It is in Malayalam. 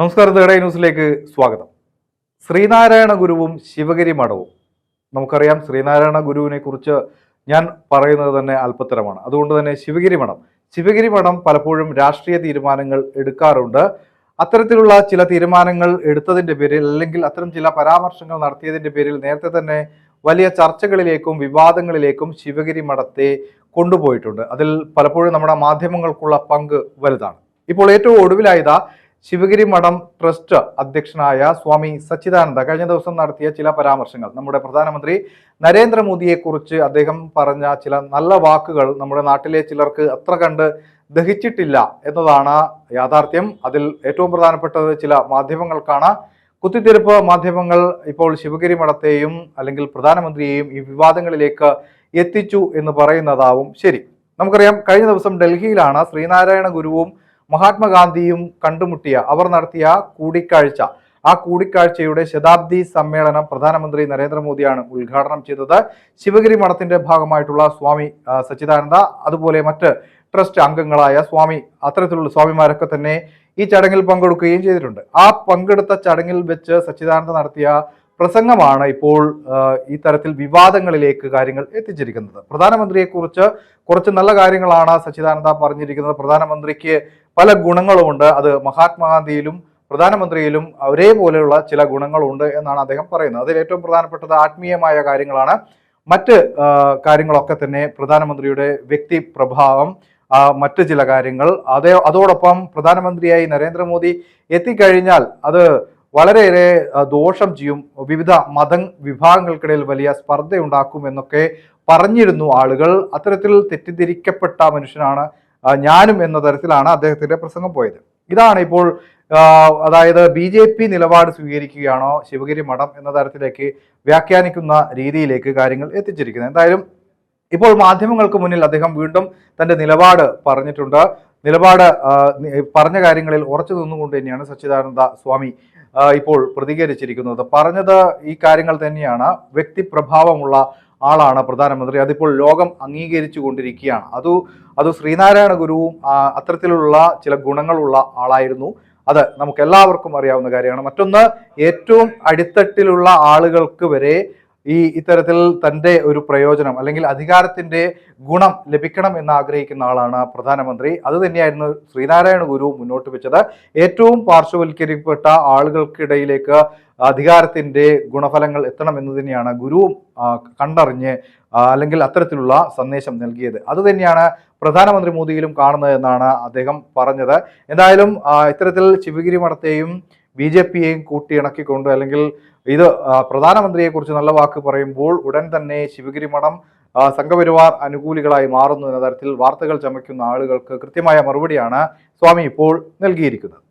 നമസ്കാരം തേടൈ ന്യൂസിലേക്ക് സ്വാഗതം. ശ്രീനാരായണ ഗുരുവും ശിവഗിരി മഠവും. നമുക്കറിയാം ശ്രീനാരായണ ഗുരുവിനെ കുറിച്ച് ഞാൻ പറയുന്നത് തന്നെ അല്പത്തരമാണ്. അതുകൊണ്ട് തന്നെ ശിവഗിരി മഠം. ശിവഗിരി മഠം പലപ്പോഴും രാഷ്ട്രീയ തീരുമാനങ്ങൾ എടുക്കാറുണ്ട്. അത്തരത്തിലുള്ള ചില തീരുമാനങ്ങൾ എടുത്തതിന്റെ പേരിൽ അല്ലെങ്കിൽ അത്തരം ചില പരാമർശങ്ങൾ നടത്തിയതിന്റെ പേരിൽ നേരത്തെ തന്നെ വലിയ ചർച്ചകളിലേക്കും വിവാദങ്ങളിലേക്കും ശിവഗിരി മഠത്തെ കൊണ്ടുപോയിട്ടുണ്ട്. അതിൽ പലപ്പോഴും നമ്മുടെ മാധ്യമങ്ങൾക്കുള്ള പങ്ക് വലുതാണ്. ഇപ്പോൾ ഏറ്റവും ഒടുവിലായതാ ശിവഗിരി മഠം ട്രസ്റ്റ് അധ്യക്ഷനായ സ്വാമി സച്ചിദാനന്ദ കഴിഞ്ഞ ദിവസം നടത്തിയ ചില പരാമർശങ്ങൾ. നമ്മുടെ പ്രധാനമന്ത്രി നരേന്ദ്രമോദിയെക്കുറിച്ച് അദ്ദേഹം പറഞ്ഞ ചില നല്ല വാക്കുകൾ നമ്മുടെ നാട്ടിലെ ചിലർക്ക് അത്ര കണ്ട് ദഹിച്ചിട്ടില്ല എന്നതാണ് യാഥാർത്ഥ്യം. അതിൽ ഏറ്റവും പ്രധാനപ്പെട്ടത് ചില മാധ്യമങ്ങൾക്കാണ്. കുത്തിത്തിരിപ്പ് മാധ്യമങ്ങൾ ഇപ്പോൾ ശിവഗിരി മഠത്തെയും അല്ലെങ്കിൽ പ്രധാനമന്ത്രിയെയും ഈ വിവാദങ്ങളിലേക്ക് എത്തിച്ചു എന്ന് പറയുന്നതാവും ശരി. നമുക്കറിയാം കഴിഞ്ഞ ദിവസം ഡൽഹിയിലാണ് ശ്രീനാരായണ ഗുരുവും മഹാത്മാഗാന്ധിയും കണ്ടുമുട്ടിയ അവർ നടത്തിയ കൂടിക്കാഴ്ച. ആ കൂടിക്കാഴ്ചയുടെ ശതാബ്ദി സമ്മേളനം പ്രധാനമന്ത്രി നരേന്ദ്രമോദിയാണ് ഉദ്ഘാടനം ചെയ്തത്. ശിവഗിരി മഠത്തിന്റെ ഭാഗമായിട്ടുള്ള സ്വാമി സച്ചിദാനന്ദ അതുപോലെ മറ്റ് ട്രസ്റ്റ് അംഗങ്ങളായ സ്വാമി അത്തരത്തിലുള്ള സ്വാമിമാരൊക്കെ തന്നെ ഈ ചടങ്ങിൽ പങ്കെടുക്കുകയും ചെയ്തിട്ടുണ്ട്. ആ പങ്കെടുത്ത ചടങ്ങിൽ വെച്ച് സച്ചിദാനന്ദ നടത്തിയ പ്രസംഗമാണ് ഇപ്പോൾ ഈ തരത്തിൽ വിവാദങ്ങളിലേക്ക് കാര്യങ്ങൾ എത്തിച്ചിരിക്കുന്നത്. പ്രധാനമന്ത്രിയെക്കുറിച്ച് കുറച്ച് നല്ല കാര്യങ്ങളാണ് സച്ചിദാനന്ദ പറഞ്ഞിരിക്കുന്നത്. പ്രധാനമന്ത്രിക്ക് പല ഗുണങ്ങളുമുണ്ട് അത് മഹാത്മാഗാന്ധിയിലും പ്രധാനമന്ത്രിയിലും ഒരേപോലെയുള്ള ചില ഗുണങ്ങളുണ്ട് എന്നാണ് അദ്ദേഹം പറയുന്നത്. അതിൽ ഏറ്റവും പ്രധാനപ്പെട്ടത് ആത്മീയമായ കാര്യങ്ങളാണ്. മറ്റ് കാര്യങ്ങളൊക്കെ തന്നെ പ്രധാനമന്ത്രിയുടെ വ്യക്തി പ്രഭാവം മറ്റ് ചില കാര്യങ്ങൾ. അതേ അതോടൊപ്പം പ്രധാനമന്ത്രിയായി നരേന്ദ്രമോദി എത്തിക്കഴിഞ്ഞാൽ അത് വളരെയേറെ ദോഷം ചെയ്യും. വിവിധ മത വിഭാഗങ്ങൾക്കിടയിൽ വലിയ സ്പർദ്ധയുണ്ടാക്കും എന്നൊക്കെ പറഞ്ഞിരുന്നു ആളുകൾ. അത്തരത്തിൽ തെറ്റിദ്ധരിക്കപ്പെട്ട മനുഷ്യനാണ് ഞാനും എന്ന തരത്തിലാണ് അദ്ദേഹത്തിന്റെ പ്രസംഗം പോയത്. ഇതാണ് ഇപ്പോൾ അതായത് ബി ജെ പി നിലപാട് സ്വീകരിക്കുകയാണോ ശിവഗിരി മഠം എന്ന തരത്തിലേക്ക് വ്യാഖ്യാനിക്കുന്ന രീതിയിലേക്ക് കാര്യങ്ങൾ എത്തിച്ചിരിക്കുന്നത്. എന്തായാലും ഇപ്പോൾ മാധ്യമങ്ങൾക്ക് മുന്നിൽ അദ്ദേഹം വീണ്ടും തന്റെ നിലപാട് പറഞ്ഞിട്ടുണ്ട്. നിലപാട് പറഞ്ഞ കാര്യങ്ങളിൽ ഉറച്ചു നിന്നുകൊണ്ട് തന്നെയാണ് സച്ചിദാനന്ദ സ്വാമി ഇപ്പോൾ പ്രതികരിച്ചിരിക്കുന്നത്. പറഞ്ഞത് ഈ കാര്യങ്ങൾ തന്നെയാണ്. വ്യക്തിപ്രഭാവമുള്ള ആളാണ് പ്രധാനമന്ത്രി. അതിപ്പോൾ ലോകം അംഗീകരിച്ചു കൊണ്ടിരിക്കുകയാണ്. അത് അത് ശ്രീനാരായണ ഗുരുവും അത്തരത്തിലുള്ള ചില ഗുണങ്ങളുള്ള ആളായിരുന്നു. അത് നമുക്ക് എല്ലാവർക്കും അറിയാവുന്ന കാര്യമാണ്. മറ്റൊന്ന് ഏറ്റവും അടിത്തട്ടിലുള്ള ആളുകൾക്ക് വരെ ഈ ഇത്തരത്തിൽ തന്റെ ഒരു പ്രയോജനം അല്ലെങ്കിൽ അധികാരത്തിന്റെ ഗുണം ലഭിക്കണം എന്ന് ആഗ്രഹിക്കുന്ന ആളാണ് പ്രധാനമന്ത്രി. അത് തന്നെയായിരുന്നു ശ്രീനാരായണ ഗുരു മുന്നോട്ട് വെച്ചത്. ഏറ്റവും പാർശ്വവൽക്കരിക്കപ്പെട്ട ആളുകൾക്കിടയിലേക്ക് അധികാരത്തിന്റെ ഗുണഫലങ്ങൾ എത്തണം എന്ന് തന്നെയാണ് ഗുരുവും കണ്ടറിഞ്ഞ് അല്ലെങ്കിൽ അത്തരത്തിലുള്ള സന്ദേശം നൽകിയത്. അത് തന്നെയാണ് പ്രധാനമന്ത്രി മോദിയിലും കാണുന്നത് എന്നാണ് അദ്ദേഹം പറഞ്ഞത്. എന്തായാലും ഇത്തരത്തിൽ ശിവഗിരി മഠത്തെയും ബി ജെ പിയെയും കൂട്ടിയിണക്കിക്കൊണ്ട് അല്ലെങ്കിൽ ഇത് പ്രധാനമന്ത്രിയെ പ്രധാനമന്ത്രിയെക്കുറിച്ച് നല്ല വാക്ക് പറയുമ്പോൾ ഉടൻ തന്നെ ശിവഗിരി മഠം സംഘപരിവാർ അനുകൂലികളായി മാറുന്നു എന്ന തരത്തിൽ വാർത്തകൾ ചമയ്ക്കുന്ന ആളുകൾക്ക് കൃത്യമായ മറുപടിയാണ് സ്വാമി ഇപ്പോൾ നൽകിയിരിക്കുന്നത്.